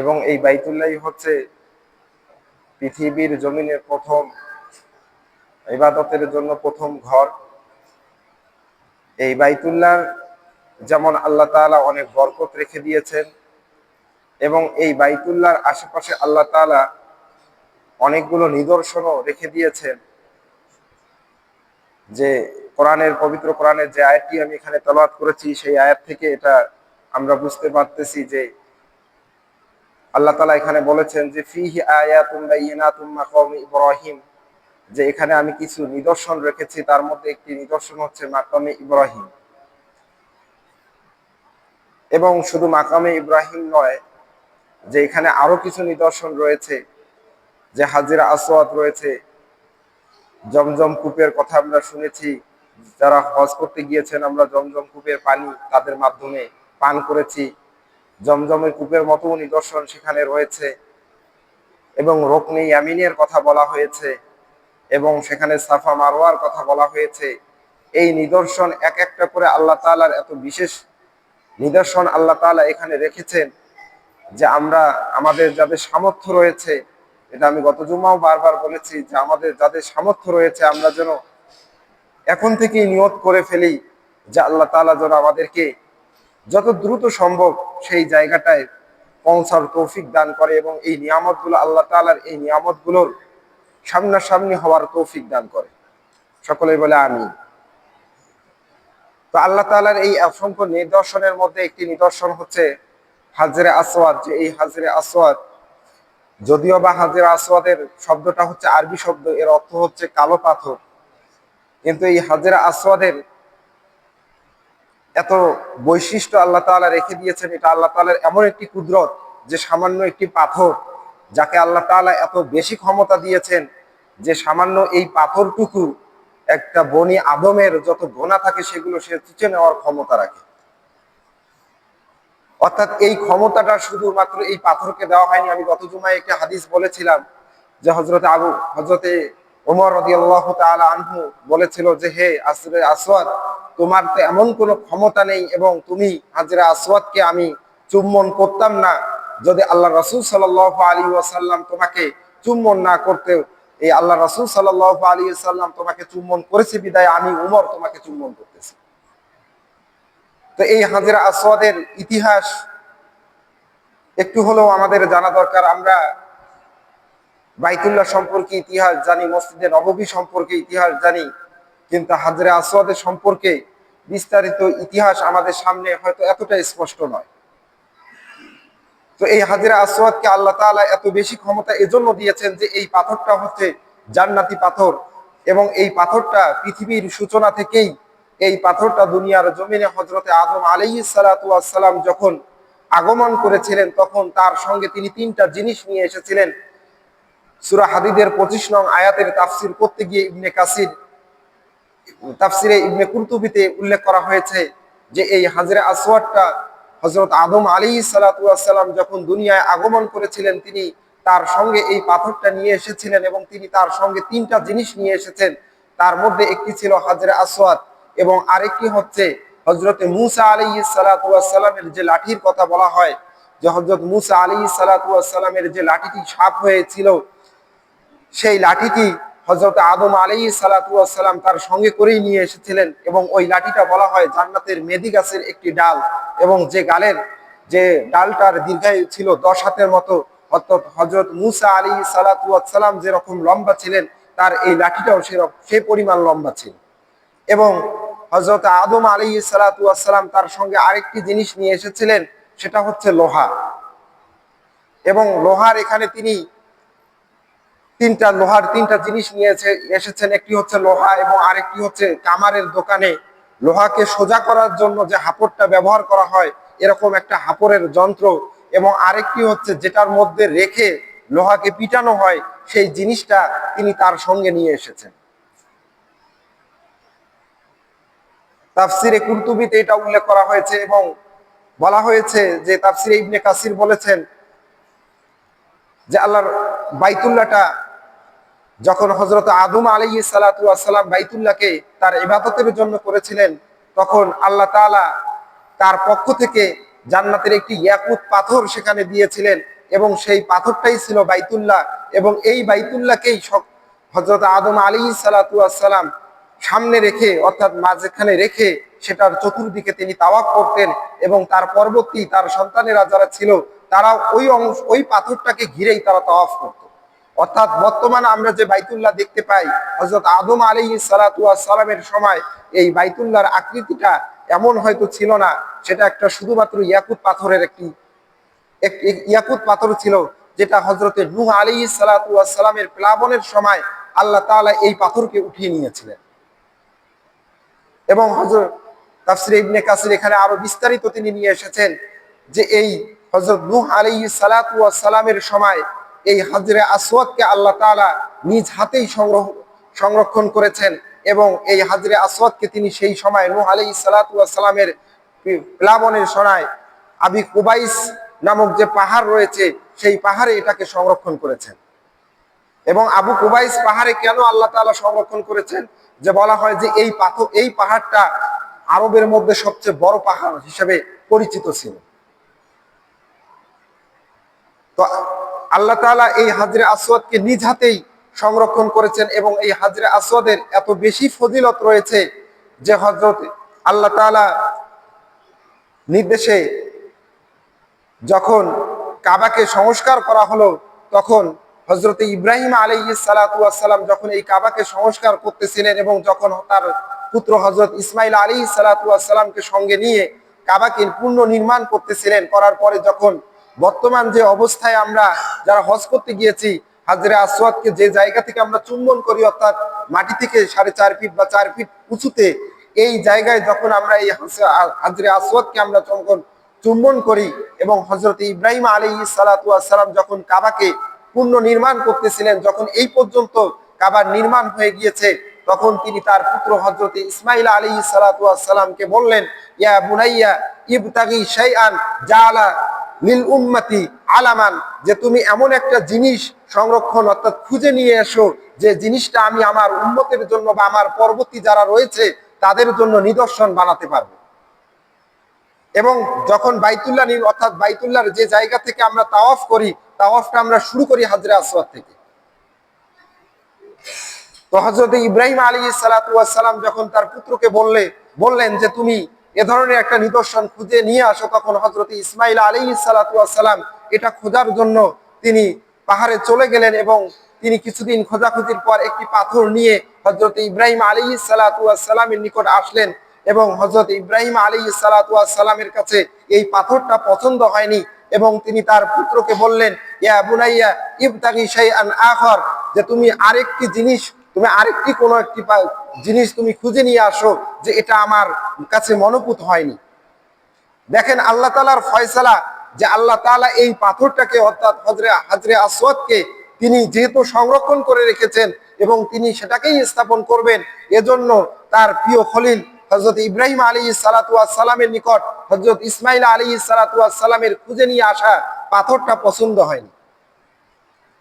এবং এই বাইতুল্লাহ হচ্ছে পৃথিবীর জমিনের প্রথম, ইবাদতের জন্য প্রথম ঘর। এই বাইতুল্লাহ যেমন আল্লাহ তাআলা অনেক বরকত রেখে দিয়েছেন এবং এই বাইতুল্লাহর আশেপাশে আল্লাহ তাআলা অনেকগুলো নিদর্শনও রেখে দিয়েছেন। যে কোরআনের, পবিত্র কোরআনের যে আয়াতটি আমি এখানে তলাওয়াত করেছি, সেই আয়াত থেকে এটা আমরা বুঝতে পারতেছি যে আল্লাহ তালা এখানে বলেছেন যে, ফিহি আয়াতুম বাইয়িনাতুম মাকাম ইব্রাহিম। যে এখানে আমি কিছু নিদর্শন রেখেছি, তার মধ্যে একটি নিদর্শন হচ্ছে মাকামে ইব্রাহিম। এবং শুধু মাকামে ইব্রাহিম নয়, যে এখানে আরও কিছু নিদর্শন রয়েছে, যে হাজিরা আসওয়াদ রয়েছে, জমজম কূপের কথা আমরা শুনেছি, যারা হজ করতে গিয়েছেন, আমরা জমজম কূপের পানি তাদের মাধ্যমে পান করেছি। জমজমের কূপের মতো নিদর্শন সেখানে রয়েছে এবং রোকনে ইয়ামিনের কথা বলা হয়েছে এবং সেখানে সাফা মারোয়ার কথা বলা হয়েছে। এই নিদর্শন এক একটা করে আল্লাহ তালার এত বিশেষ নিদর্শন আল্লাহ তালা এখানে রেখেছেন যে আমরা আমাদের যাদের সামর্থ্য রয়েছে, এটা আমি গত জুমাও বারবার বলেছি যে আমাদের যাদের সামর্থ্য রয়েছে আমরা যেন এখন থেকেই নিয়ত করে ফেলি যে আল্লাহ তালা যেন আমাদেরকে যত দ্রুত সম্ভব সেই জায়গাটায় পৌঁছার তৌফিক দান করে এবং এই নিয়ামতগুলো আল্লাহ তালার এই নিয়ামতগুলোর সামনাসামনি হওয়ার তৌফিক দান করে। সকলে বলে আমি তো আল্লাহ তালার এই অসংখ্য নিদর্শনের মধ্যে একটি নিদর্শন হচ্ছে হাজরে আসওয়াদ, যে এই হাজরে আসওয়াদ, যদিও বা হাজরে আসওয়াদের শব্দটা হচ্ছে আরবি শব্দ, এর অর্থ হচ্ছে কালো পাথর। কিন্তু এই হাজরা আসওয়াদের এত বৈশিষ্ট্য আল্লাহ তাআলা রেখে দিয়েছেন, এটা আল্লাহ তাআলার এমন একটি কুদরত যে সামান্য একটি পাথর, যাকে আল্লাহ তাআলা এত বেশি ক্ষমতা দিয়েছেন যে সামান্য এই পাথরটুকু একটা বনি আদমের যত গোনা থাকে সেগুলো সে চুচে নেওয়ার ক্ষমতা রাখে। অর্থাৎ এই ক্ষমতাটা শুধুমাত্র এই পাথরকে দেওয়া হয়নি। আমি গত জুমায় একটা হাদিস বলেছিলাম যে হজরতে আবু হজরতে ওমর রদি আল্লাহ আনহু বলেছিল যে, হে আসরে আসওয়াদ, তোমার তো এমন কোনো ক্ষমতা নেই এবং তুমি হাজরা আসওয়াদকে আমি চুম্বন করতাম না। যদি আল্লাহ রসুল সাল আলী ওয়াসাল্লাম তোমাকে চুম্বন না করতে, এই আল্লাহ রসুল সাল আলী সাল্লাম তোমাকে চুম্বন করেছে বিদায়, আমি উমর তোমাকে চুম্বন করতেছি। তো এই হাজিরা আসওয়াদের ইতিহাস একটু হলেও আমাদের জানা দরকার। আমরা বাইতুল্লাহ সম্পর্কে ইতিহাস জানি, মসজিদে নববী সম্পর্কে ইতিহাস জানি, কিন্তু হাজরে আসওয়াদের সম্পর্কে বিস্তারিত ইতিহাস আমাদের সামনে হয়তো এতটা স্পষ্ট নয়। তো এই হাজিরা আসওয়াদকে আল্লাহ তাআলা এত বেশি ক্ষমতা এজন্য দিয়েছেন যে এই পাথরটা হচ্ছে জান্নাতি পাথর এবং এই পাথরটা পৃথিবীর সূচনা থেকেই এই পাথরটা দুনিয়ার জমিনে হজরতে আজম আলাইহিস সালাম যখন আগমন করেছিলেন, তখন তার সঙ্গে তিনি তিনটা জিনিস নিয়ে এসেছিলেন। সুরা হাদিদের পঁচিশ নং আয়াতের তাফসির করতে গিয়ে ইবনে কাসির, তাফসিরে ইবনে কুরতুবিতে উল্লেখ করা হয়েছে যে এই হাজরে আসওয়াদটা হজরত আদম আলী সালাতাম যখন দুনিয়ায় আগমন করেছিলেন, তিনি তার সঙ্গে এই পাথরটা নিয়ে এসেছিলেন এবং তিনি তার সঙ্গে তিনটা জিনিস নিয়ে এসেছেন। তার মধ্যে একটি ছিল হাজরে আসওয়াদ এবং আরেকটি হচ্ছে হজরতে মুসা আলী সালাতামের যে লাঠির কথা বলা হয়, যে হজরত মুসা আলী সালাতামের যে লাঠিটি সাপ হয়েছিল সেই লাঠিটি হজরত আদম আলী সালাতাম তার সঙ্গে করেই নিয়ে এসেছিলেন এবং ওই লাঠিটা বলা হয় জান্নাতের মেদি গাছের একটি ডাল এবং যে গালের, যে ডালটার দীর্ঘায়ু ছিল দশ হাতের মতো, অর্থাৎ হজরত মুসা আলী সালাতাম যেরকম লম্বা ছিলেন, তার এই লাঠিটাও সেরকম সে পরিমাণ লম্বা ছিল। এবং হজরত আদম আলী সালাতাম তার সঙ্গে আরেকটি জিনিস নিয়ে এসেছিলেন, সেটা হচ্ছে লোহা। এবং লোহার এখানে তিনি তিনটা লোহার তিনটা জিনিস নিয়েছে এসেছেন। একটি হচ্ছে লোহা এবং আরেকটি হচ্ছে কামারের দোকানে। লোহাকে সোজা করার জন্য যে হাপড়টা ব্যবহার করা হয়, এরকম একটা হাপড়ের যন্ত্র এবং আরেকটি হচ্ছে যেটার মধ্যে রেখে লোহাকে পিটানো হয়, সেই জিনিসটা তিনি তার সঙ্গে নিয়ে এসেছেন। তাফসিরে কুর্তুবিতে এটা উল্লেখ করা হয়েছে এবং বলা হয়েছে যে তাফসিরে ইবনে কাসির বলেছেন যে আল্লাহর বাইতুল্লাহটা যখন হজরত আদম আলী সালাতাম বাইতুল্লাহকে তার ইবাদতের জন্য করেছিলেন, তখন আল্লাহ তালা তার পক্ষ থেকে জান্নাতের একটি ইয়াকুত পাথর সেখানে দিয়েছিলেন এবং সেই পাথরটাই ছিল বাইতুল্লাহ এবং এই বাইতুল্লাহকেই হজরত আদম আলী সালাতাম সামনে রেখে অর্থাৎ মাঝখানে রেখে সেটার চতুর্দিকে তিনি তাওয়াক করতেন এবং তার পরবর্তী তার সন্তানেরা যারা ছিল তারা ওই অংশ, ওই পাথরটাকে ঘিরেই তারা তাওয়াফ করত। অর্থাৎ বর্তমানে আমরা যে বাইতুল্লাহ দেখতে পাই হজরত আদম আলী সালাতামের সময় এই বাইতুল্লাহর আকৃতিটা এমন হয়তো ছিল না, সেটা একটা শুধুমাত্র ইয়াকুত পাথরের একটি ইয়াকুত পাথর ছিল, যেটা হজরতে নুহ আলী সালাতামের প্লাবনের সময় আল্লাহ তালা এই পাথরকে উঠিয়ে নিয়েছিলেন। এবং হজরত তাফসির ইবনে কাসির এখানে আরও বিস্তারিত তিনি নিয়ে এসেছেন যে এই হজরত নুহ আলী সালাতামের সময় এই হাজরে আসওয়াদকে আল্লাহ তালা নিজ হাতেই সংগ্রহ, সংরক্ষণ করেছেন এবং এই হাজরে আসওয়াদকে তিনি সেই সময় নুহ আলী সালাতামের প্লাবনের সময় আবি কুবাইস নামক যে পাহাড় রয়েছে, সেই পাহাড়ে এটাকে সংরক্ষণ করেছেন। এবং আবু কুবাইস পাহাড়ে কেন আল্লাহ তালা সংরক্ষণ করেছেন? যে বলা হয় যে এই পাথর এই পাহাড়টা আরবের মধ্যে সবচেয়ে বড় পাহাড় হিসেবে পরিচিত ছিল। তো আল্লাহ তালা এই হাজরে আসওয়াদকে নিজ হাতেই সংরক্ষণ করেছেন এবং এই হাজরে আসওয়াদের এত বেশি ফজিলত রয়েছে যে হজরত আল্লাহ তালা নির্দেশে যখন কাবাকে সংস্কার করা হলো, তখন হজরত ইব্রাহিম আলী সালাতাম যখন এই কাবাকে সংস্কার করতেছিলেন এবং যখন তার পুত্র হজরত ইসমাইল আলী সালাতামকে সঙ্গে নিয়ে কাবাকে পূর্ণ নির্মাণ করতেছিলেন, করার পরে যখন বর্তমান যে অবস্থায় আমরা যারা হজ করতে গিয়েছি, হাজরে আসওয়াদকে যে জায়গা থেকে আমরা চুম্বন করি, অর্থাৎ মাটি থেকে সাড়ে চার ফিট বা চার ফিট উঁচুতে, এই জায়গায় যখন আমরা এই হাজরে আসওয়াদকে আমরা যখন চুম্বন করি এবং হজরত ইব্রাহিম আলী সালাতাম যখন কাবাকে পূর্ণ নির্মাণ করতেছিলেন, যখন এই পর্যন্ত কাবার নির্মাণ হয়ে গিয়েছে, তখন তিনি তার পুত্র হজরত ইসমাইল আলী সালাতামকে বললেন, ইয়া বুনাইয়া, ইবতাগি শাইআন, জালা নীল উম্মতি আলামান, যে তুমি এমন একটা জিনিস সংরক্ষণ অর্থাৎ খুঁজে নিয়ে এসো যে জিনিসটা আমি আমার উন্মতের জন্য বা আমার পরবর্তী যারা রয়েছে তাদের জন্য নিদর্শন বানাতে পারব। এবং যখন বাইতুল্লাহ অর্থাৎ বাইতুল্লাহর যে জায়গা থেকে আমরা তাওয়াফ করি, তাওয়াফটা আমরা শুরু করি হাজরে আসওয়াদ থেকে। তো হজরত ইব্রাহিম আলী সালাতাম যখন তার পুত্রকে বললে, বললেন যে তুমি এ ধরনের একটা নিদর্শন খুঁজে নিয়ে আসো তখন হজরত ইসমাইল আলী সালাতাম এটা খোঁজার জন্য তিনি পাহাড়ে চলে গেলেন এবং তিনি কিছুদিন খোঁজাখুঁজির পর একটি পাথর নিয়ে হজরত ইব্রাহিম আলী সালাতামের নিকট আসলেন এবং হজরত ইব্রাহিম আলী সালাতামের কাছে এই পাথরটা পছন্দ হয়নি এবং তিনি তার পুত্রকে বললেন, ইয়া বুনাইয়া, ইবতাগি শাইআন আখর, যে তুমি আরেকটি জিনিস তুমি আরেকটি কোনো একটি জিনিস তুমি খুঁজে নিয়ে আসো যে এটা আমার কাছে মনোপুত হয়নি। দেখেন আল্লাহ তালার ফয়সালা যে আল্লাহ তালা এই পাথরটাকে অর্থাৎ হজরে হাজরে আসওয়াদকে তিনি যেহেতু সংরক্ষণ করে রেখেছেন এবং তিনি সেটাকেই স্থাপন করবেন, এজন্য তার প্রিয় খলিল হজরত ইব্রাহিম আলী সালামের নিকট হজরত ইসমাইল আলী সালামের খুঁজে নিয়ে আসা পাথরটা পছন্দ হয়নি।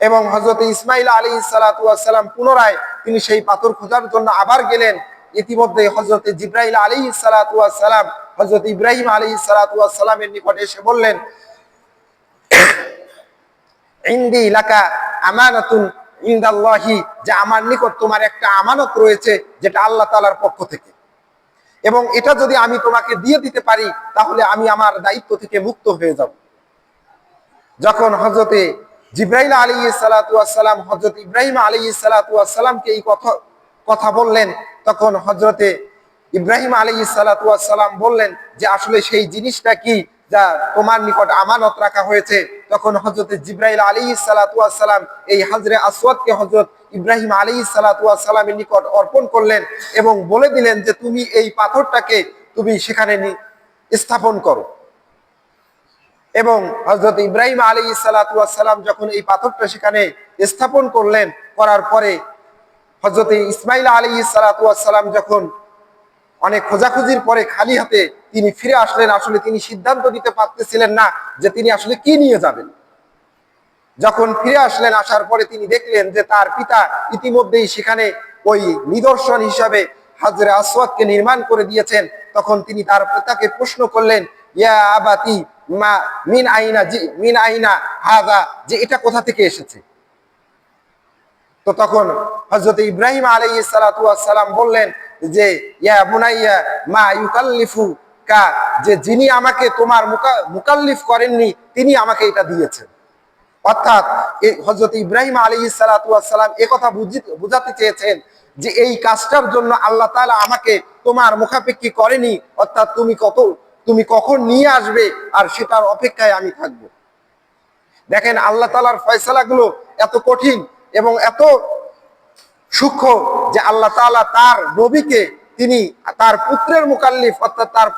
এবং হজরত ইসমাইল আলী সালাম পুনরায় তিনি সেই পাথর খোঁজার জন্য আবার গেলেন। ইতিমধ্যে হজরত জিব্রাহিল আলী সালাম হজরত ইব্রাহিম আলী সালামের নিকট এসে বললেন, ইন্দি ইলাকা আমানাতুন ইন্দাল্লাহি যে আমার নিকট তোমার একটা আমানত রয়েছে, যেটা আল্লাহ তালার পক্ষ থেকে। এবং এটা যদি আমি তোমাকে দিয়ে দিতে পারি, তাহলে আমি আমার দায়িত্ব থেকে মুক্ত হয়ে যাব। যখন হজরতে জিব্রাহিল আলী সালাতাম হজরত ইব্রাহিম আলী সালাতামকে এই কথা কথা বললেন? তখন হজরতে ইব্রাহিম আলী সালাতাম বললেন যে, আসলে সেই জিনিসটা কি যা তোমার নিকট আমানত রাখা হয়েছে? তখন হজরত জিব্রাহিল আলী সালাতাম এই হাজরে আসওয়াদকে হজরত ইব্রাহিম আলী সালাতামের নিকট অর্পণ করলেন এবং বলে দিলেন যে, তুমি এই পাথরটাকে তুমি সেখানে স্থাপন করো। এবং হজরত ইব্রাহিম আলী সালাতাম যখন এই পাথরটা সেখানে স্থাপন করলেন, করার পরে হজরত ইসমাইল আলী সালাতাম যখন অনেক খোঁজাখুঁজির পরে খালি হাতে তিনি ফিরে আসলেন, আসলে তিনি সিদ্ধান্ত দিতে পারতেছিলেন না যে তিনি আসলে কি নিয়ে যাবেন। যখন ফিরে আসলেন, আসার পরে তিনি দেখলেন যে তার পিতা ইতিমধ্যেই সেখানে ওই নিদর্শন হিসাবে হাজরে আসওয়াদকে নির্মাণ করে দিয়েছেন। তখন তিনি তার পিতাকে প্রশ্ন করলেন, ইয়া আবাতি মা মিন আইনা জি, মিন আইনা হাজা যে এটা কোথা থেকে এসেছে? তো তখন হজরত ইব্রাহিম আলাই বললেন যে, ইয়া মা ইউকাল্লিফু কা যে যিনি আমাকে তোমার মুকাল্লিফ করেননি, তিনি আমাকে এটা দিয়েছেন। অর্থাৎ হজরত ইব্রাহিম আলী সালাম কথা বুঝাতে চেয়েছেন যে, এই কাজটার জন্য আল্লাহ তাআলা আমাকে তোমার মুখাপেক্ষি করেনি, অর্থাৎ তুমি কত তুমি কখন নিয়ে আসবে আর সেটার অপেক্ষায় আমি থাকব। দেখেন আল্লাহ তালার ফয়সালাগুলো এত কঠিন এবং এত সূক্ষ্ম যে আল্লাহ তাআলা তার নবীকে তিনি তার পুত্রের মুকাল্লিফ অর্থাৎ তার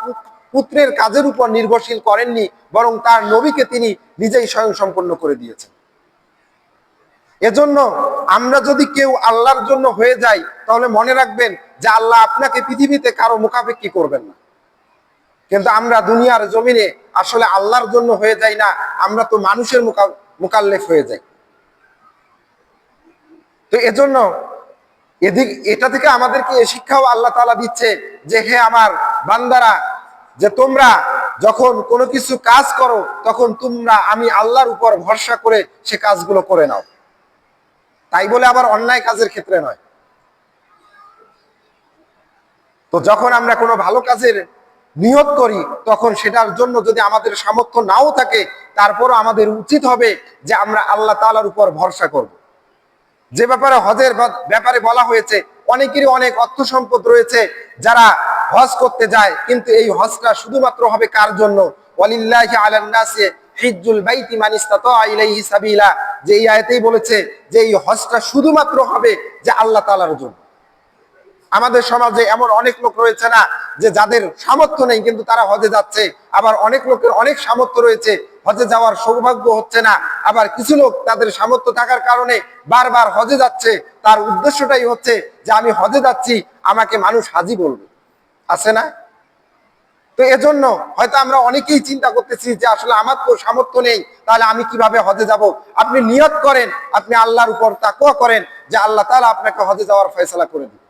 পুত্রের কাজের উপর নির্ভরশীল করেননি, বরং তার নবীকে তিনি নিজেই স্বয়ং সম্পন্ন করে দিয়েছেন। এজন্য আমরা যদি কেউ আল্লাহর জন্য হয়ে যাই, তাহলে মনে রাখবেন যে আল্লাহ আপনাকে পৃথিবীতে কারও মুখাপেক্ষি করবেন না। কিন্তু আমরা দুনিয়ার জমিনে আসলে আল্লাহর জন্য হয়ে যাই না, আমরা তো মানুষের মুকা- মুকাল্লেফ হয়ে যাই। তো এজন্য এদিক, এটা থেকে আমাদেরকে এ শিক্ষাও আল্লাহ তালা দিচ্ছে যে, হে আমার বান্দারা, যে তোমরা যখন কোনো কিছু কাজ করো, তখন তোমরা আমি আল্লাহর উপর ভরসা করে সে কাজগুলো করে নাও। তাই বলে আবার অন্যায় কাজের ক্ষেত্রে নয়। তো যখন আমরা কোনো ভালো কাজের নিয়ত করি, তখন সেটার জন্য যদি আমাদের সামর্থ্য নাও থাকে, তারপরও আমাদের উচিত হবে যে আমরা আল্লাহ তাআলার উপর ভরসা করব। যে ব্যাপারে হজের ব্যাপারে বলা হয়েছে, অনেকেরই অনেক অর্থ সম্পদ রয়েছে যারা হজ করতে যায়, কিন্তু এই হজটা শুধুমাত্র হবে কার জন্য? যে এই আয়াতেই বলেছে যে এই হজটা শুধুমাত্র হবে যে আল্লাহ তাআলার জন্য। আমাদের সমাজে এমন অনেক লোক রয়েছে না যে যাদের সামর্থ্য নেই, কিন্তু তারা হজে যাচ্ছে। আবার অনেক লোকের অনেক সামর্থ্য রয়েছে, হজে যাওয়ার সৌভাগ্য হচ্ছে না। আবার কিছু লোক তাদের সামর্থ্য থাকার কারণে বারবার হজে যাচ্ছে। তার উদ্দেশ্যটাই হচ্ছে যে আমি হজে যাচ্ছি, আমাকে মানুষ হাজি বলবে। আছে না? তো এজন্য হয়তো আমরা অনেকেই চিন্তা করতেছি যে আসলে আমার তো সামর্থ্য নেই, তাহলে আমি কীভাবে হজে যাব? আপনি নিয়ত করেন, আপনি আল্লাহর উপর তাকুয়া করেন যে আল্লাহ তাআলা আপনাকে হজে যাওয়ার ফয়সালা করে দিন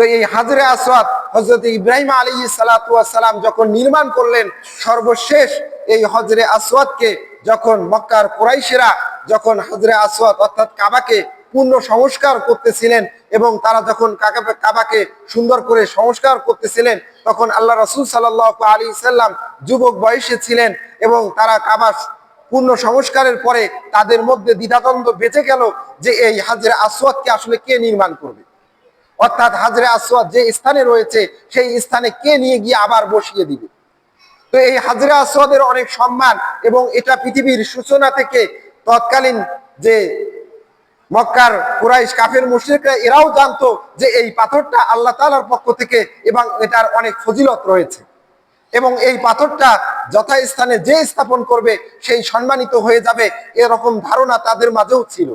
তো এই হাজরে আসওয়াদ হজরত ইব্রাহিম আলী সালাম যখন নির্মাণ করলেন, সর্বশেষ এই হজরে আসওয়াদকে যখন মক্কার কুরাইশেরা যখন হজরে আসওয়াদ অর্থাৎ কাবাকে পূর্ণ সংস্কার করতেছিলেন এবং তারা যখন কাবাকে সুন্দর করে সংস্কার করতেছিলেন, তখন আল্লাহ রসুল সাল্লাহ আলী সাল্লাম যুবক বয়সে ছিলেন এবং তারা কাবা পূর্ণ সংস্কারের পরে তাদের মধ্যে দ্বিধাদ্বন্দ্ব বেঁচে গেল যে এই হাজরে আসওয়াদকে আসলে কে নির্মাণ করবে। অর্থাৎ হাজরে আসওয়াদ যে স্থানে রয়েছে, সেই স্থানে কে নিয়ে গিয়ে আবার বসিয়ে দিবে? তো এই হাজরে আসওয়াদের অনেক সম্মান এবং এটা পৃথিবীর সূচনা থেকে তৎকালীন যে মক্কার কুরাইশ কাফের মুশরিকরা, এরাও জানতো যে এই পাথরটা আল্লাহ তাআলার পক্ষ থেকে এবং এটার অনেক ফজিলত রয়েছে। এবং এই পাথরটা যথাস্থানে যে স্থাপন করবে, সেই সম্মানিত হয়ে যাবে, এরকম ধারণা তাদের মাঝেও ছিল।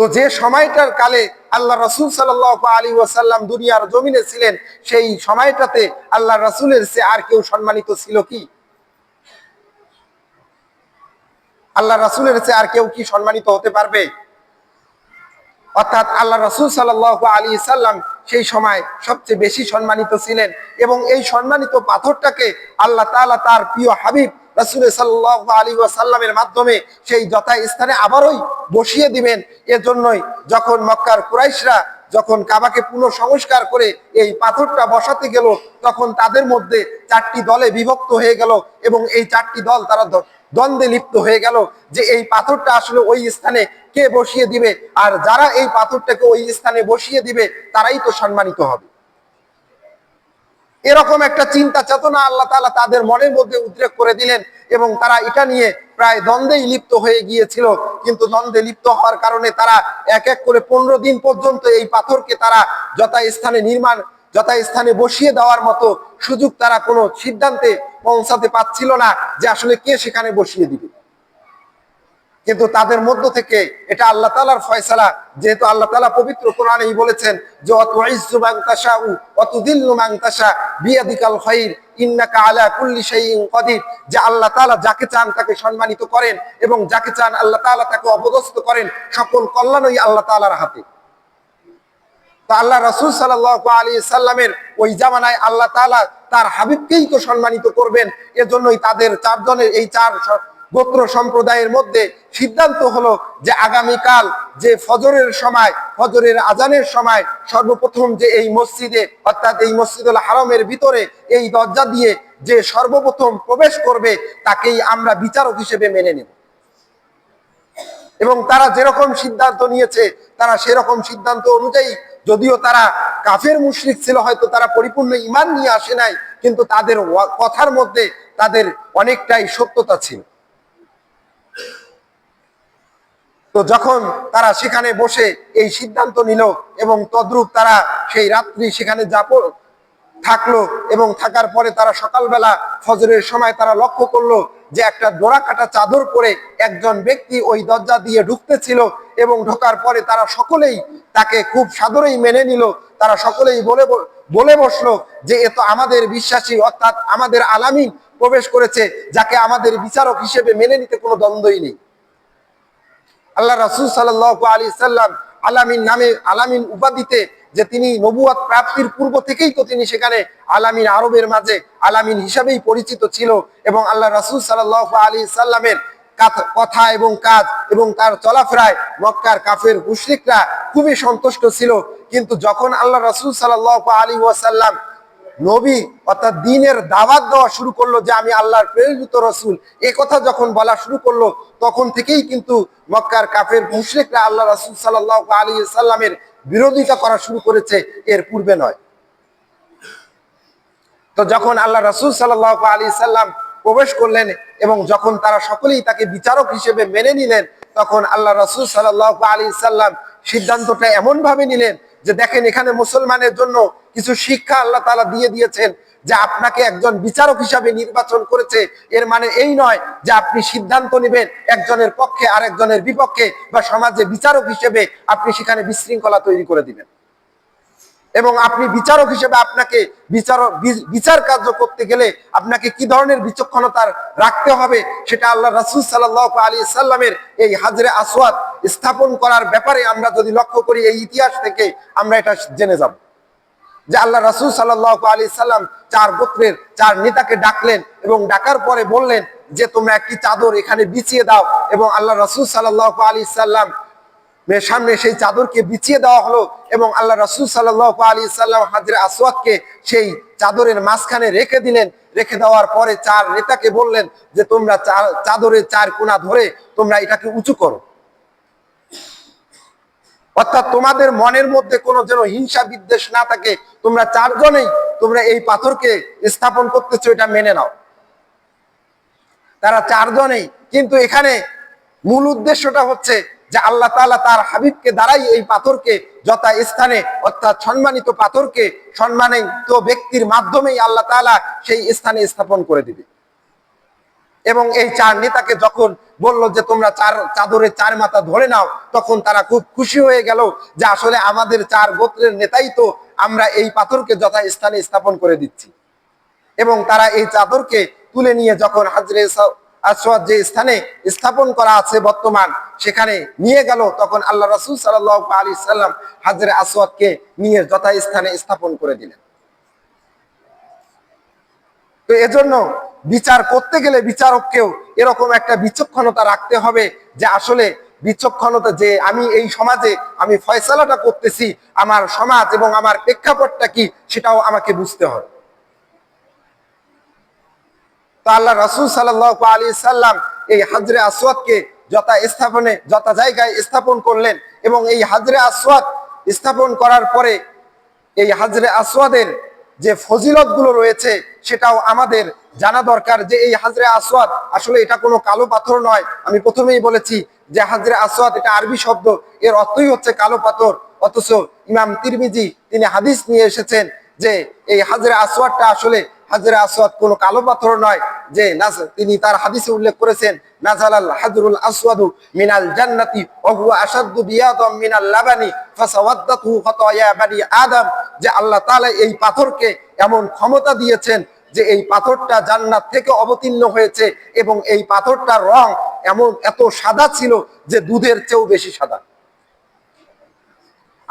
তো যে সময়টার কালে আল্লাহ রসুল সাল আলী ওয়াসাল্লাম দুনিয়ার জমিনে ছিলেন, সেই সময়টাতে আল্লাহ রসুলের সে আর কেউ সম্মানিত ছিল কি? আল্লাহ রসুলের সে আর কেউ কি সম্মানিত হতে পারবে? অর্থাৎ আল্লাহ রসুল সাল্লাহ আলী সাল্লাম সেই সময় সবচেয়ে বেশি সম্মানিত ছিলেন এবং এই সম্মানিত পাথরটাকে আল্লাহ তাআলা তার প্রিয় হাবিব রসুল সাল্লাহ আলী সাল্লামের মাধ্যমে সেই যথা স্থানে আবারই বসিয়ে দিবেন। এজন্যই যখন মক্কার কুরাইশরা যখন কাবাকে পুনঃ সংস্কার করে এই পাথরটা বসাতে গেল, তখন তাদের মধ্যে চারটি দলে বিভক্ত হয়ে গেল এবং এই চারটি দল তারা দ্বন্দ্বে লিপ্ত হয়ে গেল যে এই পাথরটা আসলে ওই স্থানে কে বসিয়ে দিবে। আর যারা এই পাথরটাকে ওই স্থানে বসিয়ে দিবে, তারাই তো সম্মানিত হবে। এরকম একটা চিন্তা চেতনা আল্লাহ তাআলা তাদের মনের মধ্যে উদ্রেক করে দিলেন এবং তারা এটা নিয়ে প্রায় দ্বন্দ্বেই লিপ্ত হয়ে গিয়েছিল। কিন্তু দ্বন্দ্বে লিপ্ত হওয়ার কারণে তারা এক এক করে পনেরো দিন পর্যন্ত এই পাথরকে তারা যথাস্থানে নির্মাণ, যথাস্থানে বসিয়ে দেওয়ার মতো সুযোগ তারা কোনো সিদ্ধান্তে পৌঁছাতে পারছিল না যে আসলে কে সেখানে বসিয়ে দিবে। কিন্তু তাদের মধ্য থেকে এটা আল্লাহ তালার ফয়সালা, যেহেতু আল্লাহ তালা পবিত্র কোরআনেই বলেছেন যে অত মান তাশাউ অত দিল্লু মান বিয়াদিকাল ইন্নাকা আলা কুল্লি কাদির। যে আল্লাহ তাআলা যাকে চান তাকে সম্মানিত করেন এবং যাকে চান আল্লাহ তাআলা তাকে অপদস্থ করেন, সকল কল্যাণই আল্লাহ তাআলার হাতে। আল্লাহ রসুল সাল্লাহ আলী সাল্লামের ওই জামানায় আল্লাহ তালা তার হাবিবকেই তো সম্মানিত করবেন। এজন্যই তাদের চারজনের, এই চার গোত্র সম্প্রদায়ের মধ্যে সিদ্ধান্ত হলো যে আগামীকাল যে ফজরের সময়, ফজরের আজানের সময় সর্বপ্রথম যে এই মসজিদে, অর্থাৎ এই মসজিদুল হারমের ভিতরে এই দরজা দিয়ে যে সর্বপ্রথম প্রবেশ করবে, তাকেই আমরা বিচারক হিসেবে মেনে নেব। এবং তারা যেরকম সিদ্ধান্ত নিয়েছে, তারা সেরকম সিদ্ধান্ত অনুযায়ী, যদিও তারা কাফের মুশরিক ছিল, হয়তো তারা পরিপূর্ণ ইমান নিয়ে আসে নাই, কিন্তু তাদের কথার মধ্যে তাদের অনেকটাই সত্যতা ছিল। তো যখন তারা সেখানে বসে এই সিদ্ধান্ত নিল এবং তদ্রূপ তারা সেই রাত্রি সেখানে যাপ থাকল এবং থাকার পরে তারা সকালবেলা ফজরের সময় তারা লক্ষ্য করল যে একটা ডোরা কাটা চাদর পরে একজন ব্যক্তি ওই দরজা দিয়ে ঢুকতেছিল এবং ঢোকার পরে তারা সকলেই তাকে খুব সাদরেই মেনে নিল। তারা সকলেই বলে বলে বসল যে, এ তো আমাদের বিশ্বাসী, অর্থাৎ আমাদের আলামিন প্রবেশ করেছে, যাকে আমাদের বিচারক হিসেবে মেনে নিতে কোনো দ্বন্দ্বই নেই। আল্লাহ রাসুল সাল্লাহ আলী সাল্লাম আলামিন নামে আলামিন উপাধিতে যে তিনি নবুয়াত প্রাপ্তির পূর্ব থেকেই তো তিনি সেখানে আলামিন আরবের মাঝে আলামিন হিসাবেই পরিচিত ছিল এবং আল্লাহ রাসুল সাল্লাহ আলী সাল্লামের কথা এবং কাজ এবং তার চলাফেরায় মক্কার কাফের মুশরিকরা খুবই সন্তুষ্ট ছিল। কিন্তু যখন আল্লাহ রাসুল সাল্লাহ আলী ওয়াসাল্লাম নবী অর্থাৎ দিনের দাওয়াত দেওয়া শুরু করল যে আমি আল্লাহর প্রেরিত রসুল। এ কথা যখন বলা শুরু করল, তখন থেকেই কিন্তু মক্কার কাফের মুশরিকরা আল্লাহ রাসুল সাল্লাহ আলী সাল্লামের বিরোধিতা করা শুরু করেছে, এর পূর্বে নয়। তো যখন আল্লাহ রাসুল সাল্লাহ আলী সাল্লাম প্রবেশ করলেন এবং যখন তারা সকলেই তাকে বিচারক হিসেবে মেনে নিলেন, তখন আল্লাহ রাসুল সাল্লাহ আলী সাল্লাম সিদ্ধান্তটা এমন ভাবে নিলেন যে দেখেন এখানে মুসলমানের জন্য কিছু শিক্ষা আল্লাহ তালা দিয়ে দিয়েছেন যে আপনাকে একজন বিচারক হিসাবে নির্বাচন করেছে। এর মানে এই নয় যে আপনি সিদ্ধান্ত নেবেন একজনের পক্ষে আরেকজনের বিপক্ষে বা সমাজে বিচারক হিসেবে আপনি সেখানে বিশৃঙ্খলা তৈরি করে দিবেন। এবং আপনি বিচারক হিসেবে আপনাকে বিচার বিচার কার্য করতে গেলে আপনাকে কি ধরনের বিচক্ষণতা রাখতে হবে সেটা আল্লাহ রাসুল সাল্লাহ আলী সাল্লামের এই হাজরে আসওয়াদ স্থাপন করার ব্যাপারে আমরা যদি লক্ষ্য করি এই ইতিহাস থেকে আমরা এটা জেনে যাব। যে আল্লাহ রাসুল সাল্লাহ আলী সাল্লাম চার গোত্রের চার নেতাকে ডাকলেন এবং ডাকার পরে বললেন, যে তোমরা একটি চাদর এখানে বিছিয়ে দাও। এবং আল্লাহ রাসুল সাল্লাহ আলী সাল্লাম সামনে সেই চাদরকে বিছিয়ে দেওয়া হলো এবং আল্লাহ রসুল সাল্লাহ আলী সাল্লাম হাজরে আসওয়াদকে সেই চাদরের মাঝখানে রেখে দিলেন। রেখে দেওয়ার পরে চার নেতাকে বললেন যে, তোমরা চাদরের চার কোনা ধরে তোমরা এটাকে উঁচু করো। অর্থাৎ তোমাদের মনের মধ্যে কোনো যেন হিংসা বিদ্বেষ না থাকে। তোমরা চারজনেই তোমরা এই পাথরকে স্থাপন করতেছো, এটা মেনে নাও। তারা চারজনেই। কিন্তু এখানে মূল উদ্দেশ্যটা হচ্ছে যে আল্লাহ তাআলা তার হাবিবকে দ্বারাই এই পাথরকে যথা স্থানে, অর্থাৎ সম্মানিত পাথরকে সম্মানিত ব্যক্তির মাধ্যমেই আল্লাহ তাআলা সেই স্থানে স্থাপন করে দিবে। এবং এই চার নেতাকে যখন বলল যে তোমরা চার চাদরের চার মাথা ধরে নাও, তখন তারা খুব খুশি হয়ে গেল যে আসলে আমাদের চার গোত্রের নেতাই তো আমরা এই পাথরকে যথা স্থানে স্থাপন করে দিচ্ছি। এবং তারা এই চাদরকে তুলে নিয়ে যখন হাজরে আসওয়াদ যে স্থানে স্থাপন করা আছে বর্তমান, সেখানে নিয়ে গেল, তখন আল্লাহ রাসূল আলাইহি সাল্লাম হাজরে আসওয়াদকে নিয়ে যথা স্থানে স্থাপন করে দিলেন। তো এজন্য বিচার করতে গেলে বিচারককেও এরকম একটা বিচক্ষণতা রাখতে হবে যে আসলে বিচক্ষণতা যে আমি এই সমাজে আমি ফয়সালাটা করতেছি, আমার সমাজ এবং আমার প্রেক্ষাপটটা কি সেটাও আমাকে বুঝতে হবে। তো আল্লাহ রসুল সাল্লাহ আলী সাল্লাম এই হাজরে আসওয়াদকে যথা স্থাপনে, যথা জায়গায় স্থাপন করলেন এবং এই হাজরে আসওয়াদ স্থাপন করার পরে এই হাজরে আসওয়াদের যে ফজিলতগুলো রয়েছে সেটাও আমাদের জানা দরকার যে এই হাজরে আসওয়াদ আসলে এটা কোনো কালো পাথর নয়। আমি প্রথমেই বলেছি যে হাজরে আসওয়াদ এটা আরবি শব্দ, এর অর্থই হচ্ছে কালো পাথর। অথচ ইমাম তিরমিজি তিনি হাদিস নিয়ে এসেছেন যে এই হাজরে আসওয়াদটা আসলে হাজরে আসওয়াদ কোনো কালো পাথর নয় যে তিনি তার হাদিসে উল্লেখ করেছেন, নাজালাল হাজরুল আসওয়াদু মিনাল জান্নাতি ওয়া হুয়া আশাদ্দু বিয়াদাম মিনাল লাবানি ফাসাওয়াদ্দাতু খাতায়া বানি আদম, যে আল্লাহ তাআলা এই পাথরকে এমন ক্ষমতা দিয়েছেন যে এই পাথরটা জান্নাত থেকে অবতীর্ণ হয়েছে এবং এই পাথরটার রং এমন এত সাদা ছিল যে দুধের চেয়েও বেশি সাদা।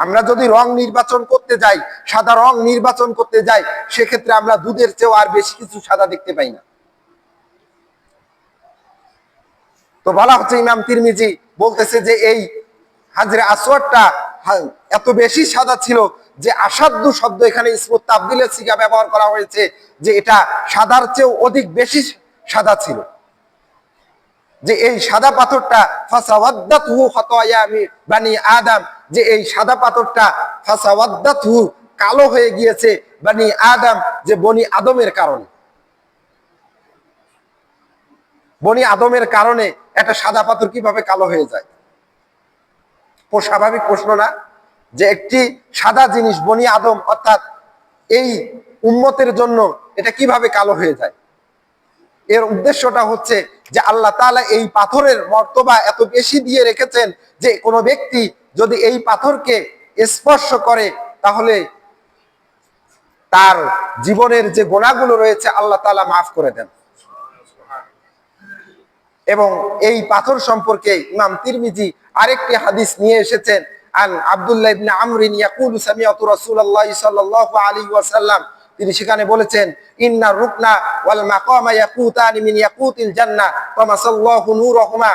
আমরা যদি রং নির্বাচন করতে যাই, সাদা রং নির্বাচন করতে যাই, সেক্ষেত্রে আমরা দুধের চেয়েও আর বেশি কিছু সাদা দেখতে পাই না। তো বলা হচ্ছে ইমাম তিরমিজি বলতেছে যে এই হাজরে আসওয়ারটা এত বেশি সাদা ছিল যে আসাধ্য শব্দ এখানে ইসমত তাবদিলের সিগা ব্যবহার করা হয়েছে যে এটা সাদার চেয়েও অধিক বেশি সাদা ছিল। যে এই সাদা পাথরটা ফাসাওয়াদ্দাতহু আদম যে এই সাদা পাথরটা ফাসাওয়াদ্দাতহু কালো হয়ে গিয়েছে বানি আদম, যে বনি আদমের কারণে। বনি আদমের কারণে একটা সাদা পাথর কীভাবে কালো হয়ে যায়? স্বাভাবিক প্রশ্ন না, যে একটি সাদা জিনিস বনি আদম, অর্থাৎ এই উম্মতের জন্য এটা কীভাবে কালো হয়ে যায়? এর উদ্দেশ্যটা হচ্ছে যে আল্লাহ তাআলা এই পাথরের মর্তবা এত বেশি দিয়ে রেখেছেন যে কোনো ব্যক্তি যদি এই পাথরকে স্পর্শ করে, তাহলে তার জীবনের যে গোনাগুলো রয়েছে, আল্লাহ তাআলা মাফ করে দেন। এবং এই পাথর সম্পর্কে ইমাম তিরমিজি আরেকটি হাদিস নিয়ে এসেছেন, আন আব্দুল্লাহ ইবনে আমরিন ইয়াকুলু সামিআতু রাসূলুল্লাহ সাল্লাল্লাহু আলাইহি ওয়াসাল্লাম। তিনি সেখানে বলেছেন, ইন্না রুকনা ওয়াল মাকামা ইয়াকুতানি মিন ইয়াকুতিল জান্নাহ ওয়া মাসাল্লাহু নূরহুমা।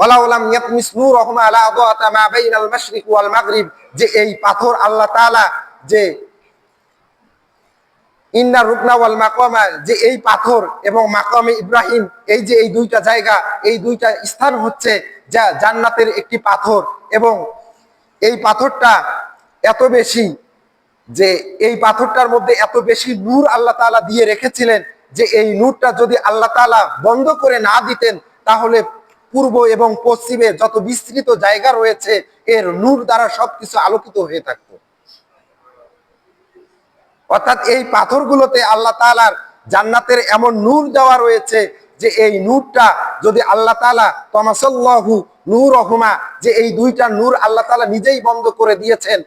ওয়ালাউ লাম ইয়াতমিস নূরহুমা লা আদাতা মা বাইনাল মাশরিক ওয়াল মাগরিব। যে এই পাথর আল্লাহ তাআলা যে ইন্না রুকনা ওয়াল মাকামা, যে এই পাথর এবং মাকামে ইব্রাহিম, এই যে এই দুইটা জায়গা, এই দুইটা স্থান হচ্ছে যা জান্নাতের একটি পাথর। এবং এই পাথরটা এত বেশি যে এই পাথরটার মধ্যে এত বেশি নূর আল্লাহ তাআলা দিয়ে রেখেছিলেন যে এই নূরটা যদি আল্লাহ তাআলা বন্ধ করে না দিতেন, তাহলে পূর্ব এবং পশ্চিমে যত বিস্তৃত জায়গা রয়েছে, এর নূর দ্বারা সবকিছু আলোকিত হয়ে থাকতো। অর্থাৎ এই পাথরগুলোতে আল্লাহ তাআলার জান্নাতের এমন নূর দেওয়া রয়েছে যে এই নূরটা যদি আল্লাহ তাআলা তমাসাল্লাহু নূর রহমা যে এই দুইটা নূর আল্লাহ তালা নিজেই বন্ধ করে দিয়েছেন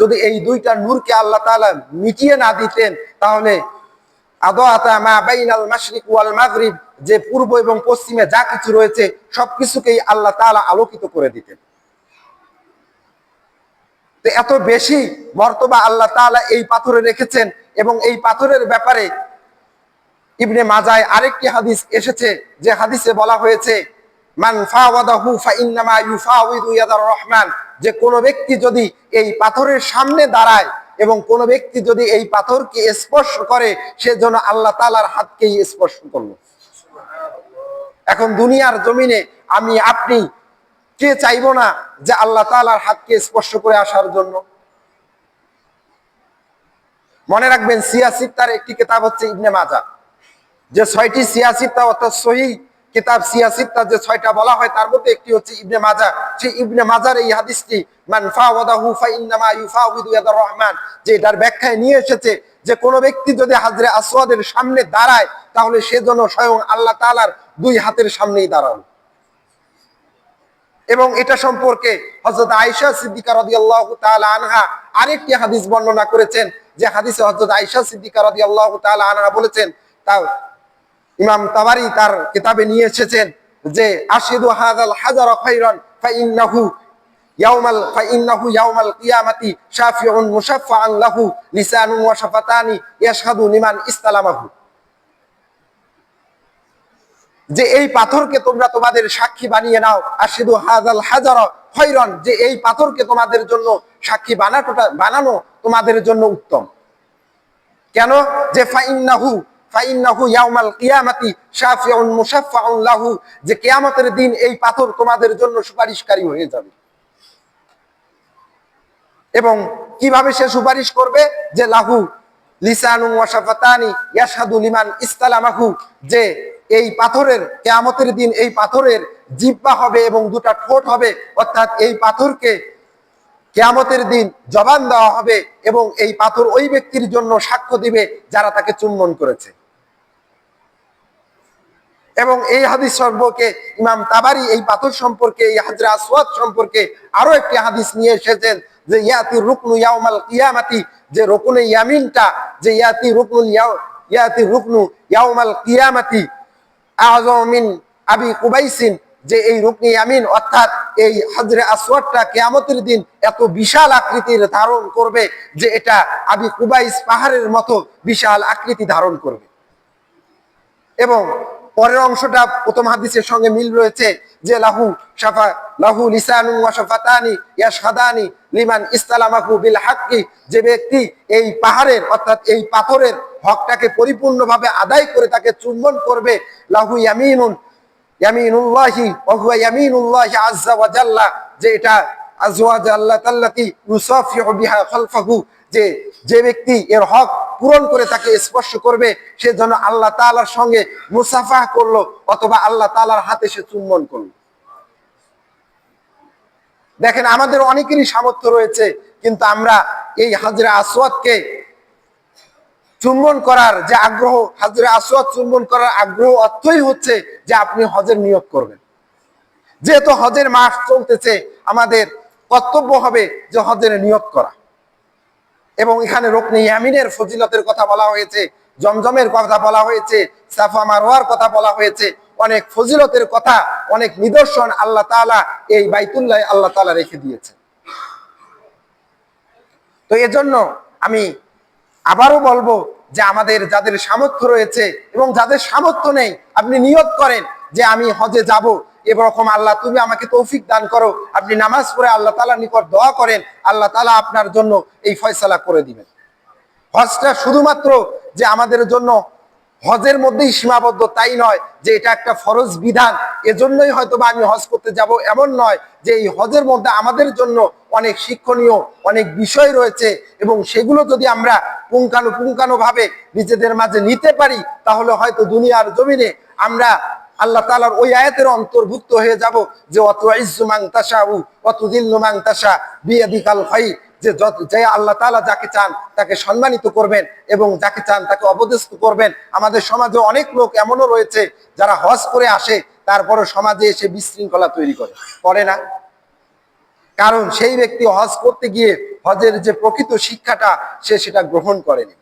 যদি এই দুইটা নূরকে আল্লাহ তাআলা মিটিয়ে না দিতেন, তাহলে আদাতা মা বাইনাল মাশরিক ওয়াল মাগরিব যে পূর্ব এবং পশ্চিমে যা কিছু রয়েছে, সবকিছুকেই আল্লাহ তাআলা আলোকিত করে দিতেন। এত বেশি মর্তবা আল্লাহ তাআলা এই পাথরে রেখেছেন এবং এই পাথরের ব্যাপারে ইবনে মাজায় আরেকটি হাদিস এসেছে, যে হাদিসে বলা হয়েছে, মান রহমান যে কোন ব্যক্তি যদি এই পাথরের সামনে দাঁড়ায় এবং কোন ব্যক্তি যদি এই পাথরকে স্পর্শ করে, সে যেন আল্লাহ তাআলার হাতকেই স্পর্শ করল। এখন দুনিয়ার জমিনে আমি, আপনি কে চাইব না যে আল্লাহ তাআলার হাতকে স্পর্শ করে আসার জন্য? মনে রাখবেন সিয়াসিত্তার একটি কিতাব হচ্ছে ইবনে মাজা যে ছয়টি সিয়াসিত্তা অর্থাৎ সহি কিতাব সিয়াসিত্তা যে ছয়টা বলা হয়, তার মধ্যে একটি হচ্ছে ইবনে মাজা সেই ইবনে মাজার এই হাদিসটি, মান রহমান যে এটার ব্যাখ্যায় নিয়ে এসেছে যে কোন ব্যক্তি যদি হাজরে আসওয়াদের সামনে দাঁড়ায়, তাহলে সে যেন স্বয়ং আল্লাহ তাআলার দুই হাতের সামনেই দাঁড়ান। এবং এটা সম্পর্কে হযরত আয়েশা সিদ্দিকা রাদিয়াল্লাহু তাআলা আনহা আরেকটি হাদিস বর্ণনা করেছেন, যে হাদিসে হযরত আয়েশা সিদ্দিকা রাদিয়াল্লাহু তাআলা আনহা বলেছেন তা ইমাম তাবারি তার কিতাবে নিয়ে এসেছেন যে, আশিদু হাযাল হাজার খায়রান ফাইন্নাহু ইয়াউমাল ফাইন্নাহু ইয়াউমাল কিয়ামাতি শাফিউন মুশাফফাআন লাহু লিসানুন ওয়া শাফাতানি ইয়াশহাদু লিমান ইসতালামাহু। যে এই পাথরকে তোমরা তোমাদের সাক্ষী বানিয়ে নাও। আশিদু হাজাল হাজার খৈরন যে এই পাথরকে তোমাদের জন্য সাক্ষী বানাটোটা, বানানো তোমাদের জন্য উত্তম। কেন? যে ফাইন্নাহু দিন এই পাথর তোমাদের জন্য সুপারিশকারী হয়ে যাবে। এবং কীভাবে সে সুপারিশ করবে? যে লাহু যে এই পাথরের, কেয়ামতের দিন এই পাথরের জিব্বা হবে এবং দুটা ঠোঁট হবে। অর্থাৎ এই পাথরকে কেয়ামতের দিন জবান দেওয়া হবে এবং এই পাথর ওই ব্যক্তির জন্য সাক্ষ্য দিবে যারা তাকে চুম্বন করেছে। এবং এই হাদিস সম্পর্কে ইমাম তাবারি এই পাথর সম্পর্কে, এই হাজরা আসওয়াদ সম্পর্কে আরও একটি হাদিস নিয়ে এসেছেন যে, ইয়াতি রুকনু ইয়াউমাল কিয়ামাতি, যে রুকনে ইয়ামিনটা, যে ইয়াতি রুকনুল ইয়াতি রুকনু ইয়াউমাল কিয়ামাতি আযমিন আবি কুবাইসিন, যে এই রুকনি আমিন, অর্থাৎ এই হাজরে আসওয়াদটা কেয়ামতের দিন এত বিশাল আকৃতির ধারণ করবে যে এটা আবি কুবাইস পাহাড়ের মতো বিশাল আকৃতি ধারণ করবে। এবং পরের অংশটা প্রথম হাদিসের সঙ্গে মিল রয়েছে যে লাহু সাফা লাহু লিসানু ওয়া শাফাতানি ইয়াশহাদানি লিমান ইসলামাহু বিল হাক্কি। যে ব্যক্তি এই পাহাড়ের, অর্থাৎ এই পাথরের হকটাকে পরিপূর্ণভাবে আদায় করে তাকে চুম্বন করবে, লাহু ইয়ামিনুন, ইয়ামিনুল্লাহি ওয়া হুয়া ইয়ামিনুল্লাহি আযজা ওয়া জাল্লা। যে এটা আজওয়াজ আল্লাহ তাল্লাতি ইউসাফিহু বিহা খালফাহু। যে যে ব্যক্তি এর হক পূরণ করে তাকে স্পর্শ করবে, সে যেন আল্লাহ তাআলার সঙ্গে মুসাফাহ করল অথবা আল্লাহ তাআলার হাতে সে চুম্বন করল। দেখেন, আমাদের অনেকেরই সামর্থ্য রয়েছে, কিন্তু আমরা এই হাজরা আসওয়াদকে চুম্বন করার যে আগ্রহ, হাজরা আসওয়াদ চুম্বন করার আগ্রহ অর্থই হচ্ছে যে আপনি হজের নিয়োগ করবেন। যেহেতু হজের মাস চলতেছে, আমাদের কর্তব্য হবে যে হজের নিয়োগ করা। এবং এখানে রোকনি ইয়ামিনের ফজিলতের কথা বলা হয়েছে, জমজমের কথা বলা হয়েছে, সাফা মারোয়ার কথা বলা হয়েছে, অনেক ফজিলতের কথা, অনেক নিদর্শন আল্লাহ তাআলা এই বাইতুল্লাহ আল্লাহ তাআলা রেখে দিয়েছে। তো এজন্য আমি আবারও বলব যে আমাদের যাদের সামর্থ্য রয়েছে এবং যাদের সামর্থ্য নেই, আপনি নিয়ত করেন যে আমি হজে যাব। এরকম আল্লাহ, তুমি আমাকে তৌফিক দান করো। আপনি নামাজ পড়ে আল্লাহ তালা নিকট দোয়া করেন, আল্লাহ তালা আপনার জন্য এই ফয়সালা করে দিবেন। হজটা শুধুমাত্র যে আমাদের জন্য হজের মধ্যেই সীমাবদ্ধ তাই নয়, যে এটা একটা ফরজ বিধান। এজন্যই হয়তো বা আমি হজ করতে যাব এমন নয় যে এই হজের মধ্যে আমাদের জন্য অনেক শিক্ষণীয়, অনেক বিষয় রয়েছে এবং সেগুলো যদি আমরা পুঙ্খানুপুঙ্খানু ভাবে নিজেদের মাঝে নিতে পারি, তাহলে হয়তো দুনিয়ার জমিনে আমরা আল্লাহ তালার ওই আয়াতের অন্তর্ভুক্ত হয়ে যাব যে অত ইজ্জুমাং তাসাউ অত দিল্লুমাং তাসা বিয়াদিকাল খাই যে যে আল্লাহ তাআলা যাকে চান তাকে সম্মানিত করবেন এবং যাকে চান তাকে অবদেষ্ট করবেন। আমাদের সমাজে অনেক লোক এমনও রয়েছে যারা হজ করে আসে তারপরে সমাজে এসে বিশৃঙ্খলা তৈরি করে। করে না। কারণ সেই ব্যক্তি হজ করতে গিয়ে হজের যে প্রকৃত শিক্ষাটা, সে সেটা গ্রহণ করেনি।